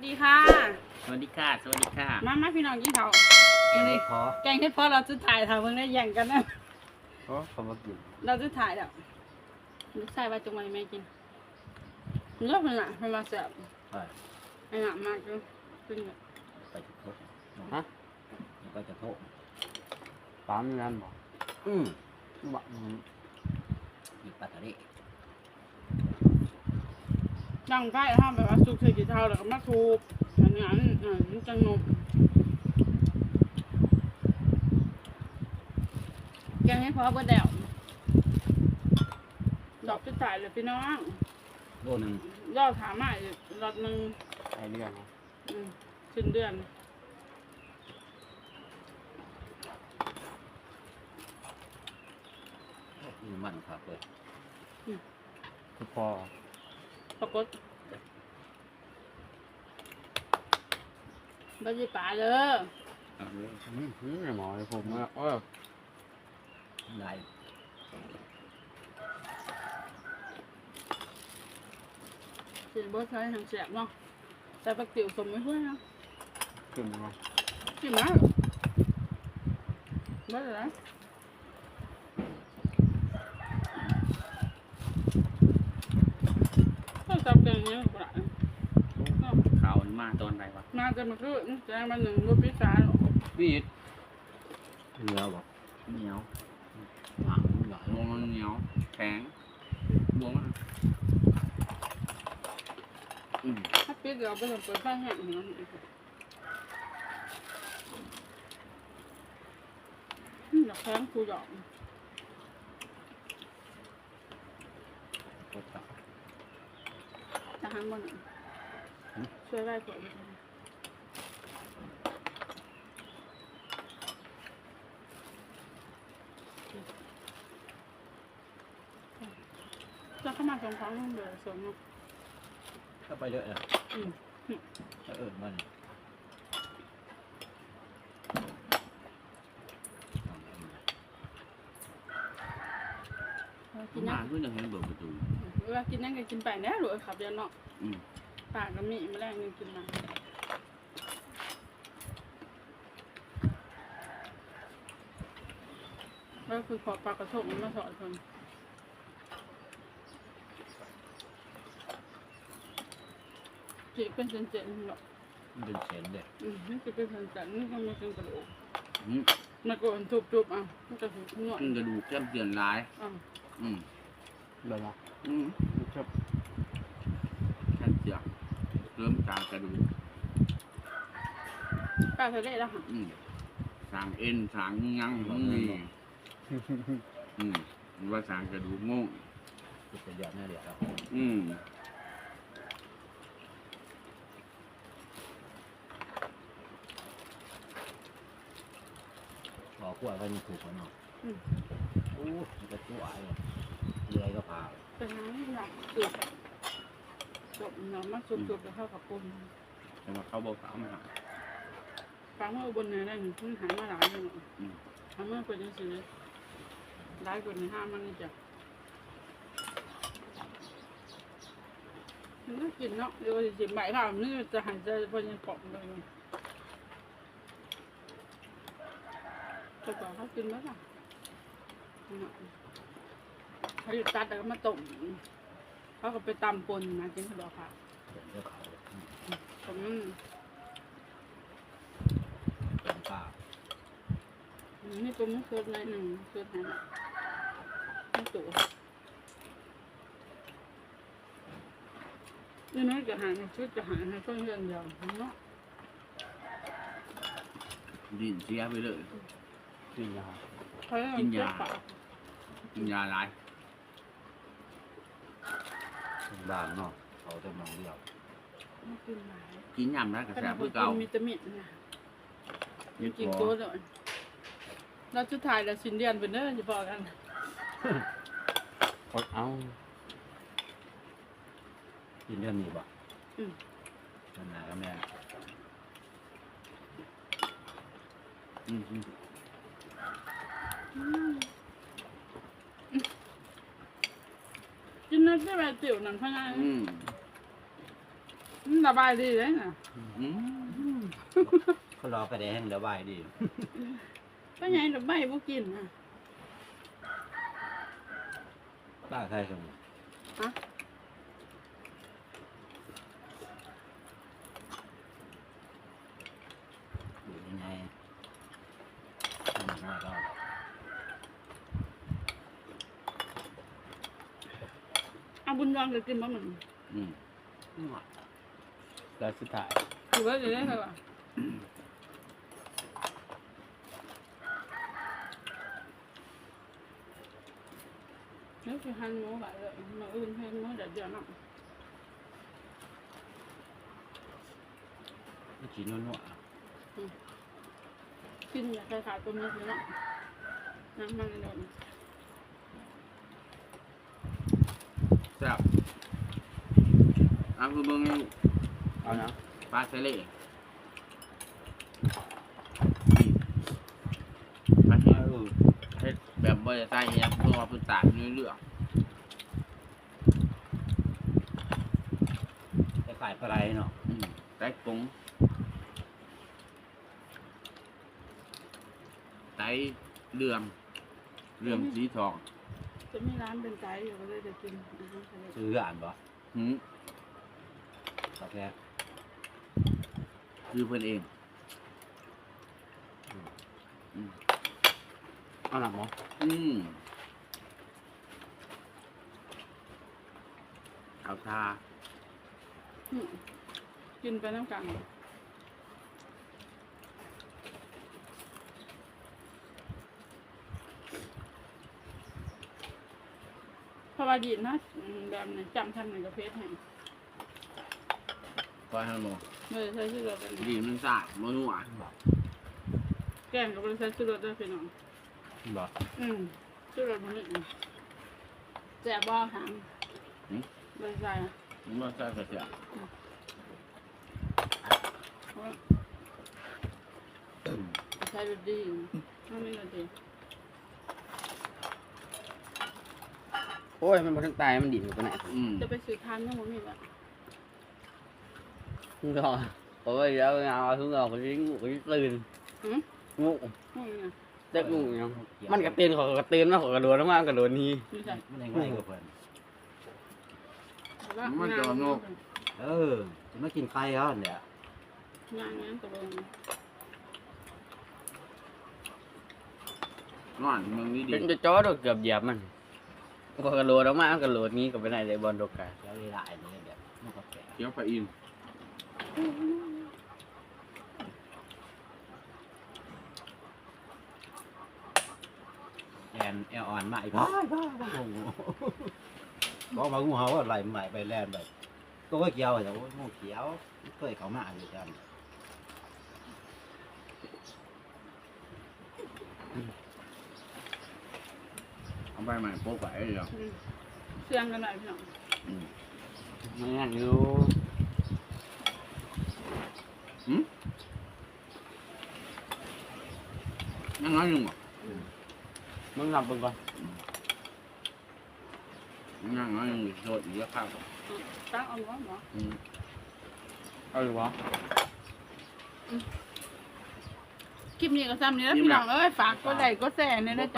วัสดีค่ะ สวัสดีค่ะ สวัสดีค่ะมามาพี่น้องกินเขาวอัวันนนี้นี้ขอแกงเห็ดเพอเราจะถ่ายถ่ายเพิ่งได้แย่งกันนะ ขอขอมากินเราจะถ่ายแบบลูกชายไปจังหวัดแม่กินเลือกมันอะมันมาเสียบไปไอ้หนักมากเลยขึ้นแบบไปจะโทษฮะแล้วก็จะโทษปั๊มนั่นบอกอืมบักอีกปัตตา นีดังใกล้ห้ามแบบว่าสุกเสกี่เท่าแล้วก็มาทูบอันนั้นอ่ามันจังนมแกงให้พอเบอร์เดวดอกจะถ่ายเลยพี่น้องโลหนึ่งยอดถามมาอีกรอบหนึ่งไอเรื่องอืมสิ้นเดือนมีมันครับเลยคือพอปรากฏ บัจิป่าเลยเอาเลยอืมอืมหมอให้ผมว่าเออลายสิบ่ใช้ทางแสบเนาะใส่ปักติ๋วสมไม่ช่วยนะกินมากินมาบ่ได้นะก็จับเก่งเนี้ยกว่าข่าว มันมาตอนไหนวะมาจะมาคือแจ้งมาหนึ่งรถพิซซ่าหรอกบีดเนื้อบอกเหนียวหางใหญ่วงมันเหนียวแข็งวงมันอืมถ้าปิดเดี๋ยวไปทำเปิดไฟแห้งเนาะอืมอยากแข้งคูหยอกกดตักจะหันบนอย ช่วยไล่ผลจะเข้ามาสองครั้งเดี๋ยวสวนเนาะก็ไปเลยอะอืมถ้าเอิญมันเอากินมานั่งเพื่อจะเห็นเบิกประตูเวลากินนั่งก็กินไปแน่หรือขับเดียวเนาะอืม ปากก็มีแมลงยังกินมาแล้วคือขอปลากระทงมาสอนคนจีเป็นเจนๆหรอกมันเป็นเศษเลยอืมนี่คือเป็นเจนๆนี่ก็ไม่เป็นกระดูกอืมมันก็อันทุบๆอะมันจะถูกนวดมันกระดูกแก้มเดือนร้ายอะอืมเลยนะอืมชอบแค่เสีย เริ่มจากกระดูกป้าทะเลแล้วค่ะอืมสร้างเอ็นสร้างยังมันมีอืมมันว่าสร้างกระดูกโง่เป็นยอดแน่เดียวอืมขอขวดก็ยังถูกกว่าเนาะอืมโอ้มันจะตัวไอ้เลื่อยก็พาไปหาหลัก จุดจบเนาะมาจุบๆแล้วเข้ากับปุ่นแต่ว่าเขาบอกสามาหา ฟังว่าบนเนื้อได้หนึ่งพิ่งหามาหลายอยู่เนาะอืม ทำเมื่อเป็นยังสิหลายกว่าในห้ามันนี่จ้ะมันน่ากินเนาะเดี๋ยวสิใบข้าวนี่จะหายใจพอยังปอกเลยแต่ก่อนเขากินไหมล่ะเขาอยู่ตัดแล้วก็มาต้ม เขาก็ไปตำปนมากินขนมค่ะเป็นเรื่องเขาผมนั่นเป็นป้านี่ตัวมุกเคิร์ฟเลยหนึ่งเคิร์ฟให้ไม่ตัวนี่น้อยจะหาชุดจะหาให้ต้นเรื่องเดียวเนาะดินเสียไปเลยกินยาเขาเรื่องเจ็บปากกินยาหลาย บ้านเนาะเขาจะมองเดียวไม่กินหลายกินยำแล้วกระขแสนาดเพื่อกิเก่านวิตามินนะยึดกินคโก้อเลยเราจะถ่ายแล้วสินเดือนเป็นเด้อจะบอกกันเขาเอากินเรื่องนี้บ่อืมนั่นแหละก็แม่อืมอืม กินน้ำใช่ไหมติ๋วหนั่นพนันอืมมันสบายดีเลยนะอืมเขารอไปได้แห้งระบายดีก็ยังระบายบุกินนะป้าใครสมฮะ อยู่ยังไงน้อยก็ เอา บุญยองจะกินบ้างมันอืมแล้วสุดท้ายถือว่าจะได้ไหมวะนี่คือหันหมูแบบเลยมาอื่นให้หมูเดือดเดือดเนาะไม่กินนัวกินอยากจะขายตัวนี้เลยเนาะน้ำมันโดน แซ่บอะคือเบิ่งๆเอานะปลาทะเลนี่ปลาเอเห็ดอเฮ็ดแบบบ่ได้ใส่อิหยังเพื่อว่าเพิ่นตากเนื้อเลือดไปขายปลาไหลเนาะอืมไก่กงไก่เหลื่อมเหลื่อมสีทอง จะมีร้านเป็นใจอยู่ก็เลยจะกินอาหารทะเลซื้ออ่านบ่หืมกาแฟคือเพิ่นเองอืมเอาหนักมั้งอืมเอาทาอืมกินไปน้ำกันเพราะว่า ดีนะอืมแบบนี้จำทำหนึ่งกับเพชรให้คอยให้หมอเลยใช้ชื่อรถเลยดีมันสะอาดมันนัวแกงกับบริษัทชื่อรถด้วยพี่น้อง บ่อืมชื่อรถมันนี่แจ๊บ่ถามบริษัทมันบ่ใส่กระเทียมใช้รถดีไม่มีรถดี โอ้ย มันมาทั้งตายมันดิ่นอยู่ตรงไหนอืมจะไปซื้อทานก็มีละมึงก็ผมว่าเดี๋ยวเอาทุกเราคนที่งูคนที่ตื่นอืมงูไม่มีนะเด็กงูยังมันกระเตือนเขอกระเตือนมากขอกระโดดมากกระโดดนี้มีใส่มันยังไงกับเพิ่นเออจะมากินไก่เหรอเนี่ยงานนั้นตกลงนอนมึงนี่ดีเป็นจะจ้อดอกเกือบเหยียบมัน พอกระโดดออกมากระโดดนี้ก็ไปไหนเลยบอลโดกกาแล้วหลายๆเนี่ยแบบมันก็แก่เคี้ยวไปอินแอนแอลอ่อนมาอีกบ้าบ้าบ้างูบอกมางูเห่าว่าไหลใหม่ไปแล่นแบบก็ว่าเกี่ยวแต่ว่างูเขียวเคยเขามาอยู่กันเอา ไปใหม่โป๊กไปเลยเหรอเชื่องกันหน่อยพี่น้องอืมมันนั่นอยู่ยังน้อยหนึ่งบ่มึงทำเป็นก่อนยังน้อยหนึ่งโดดอีกแล้วครับตั้งเอาหัวหมออืมเอาหรือวะคลิปนี้ก็ซ้ำนี้แล้วพี่น้องเอ้ยฝากกดไลค์กดแชร์เนี่ยนะจ๊ะ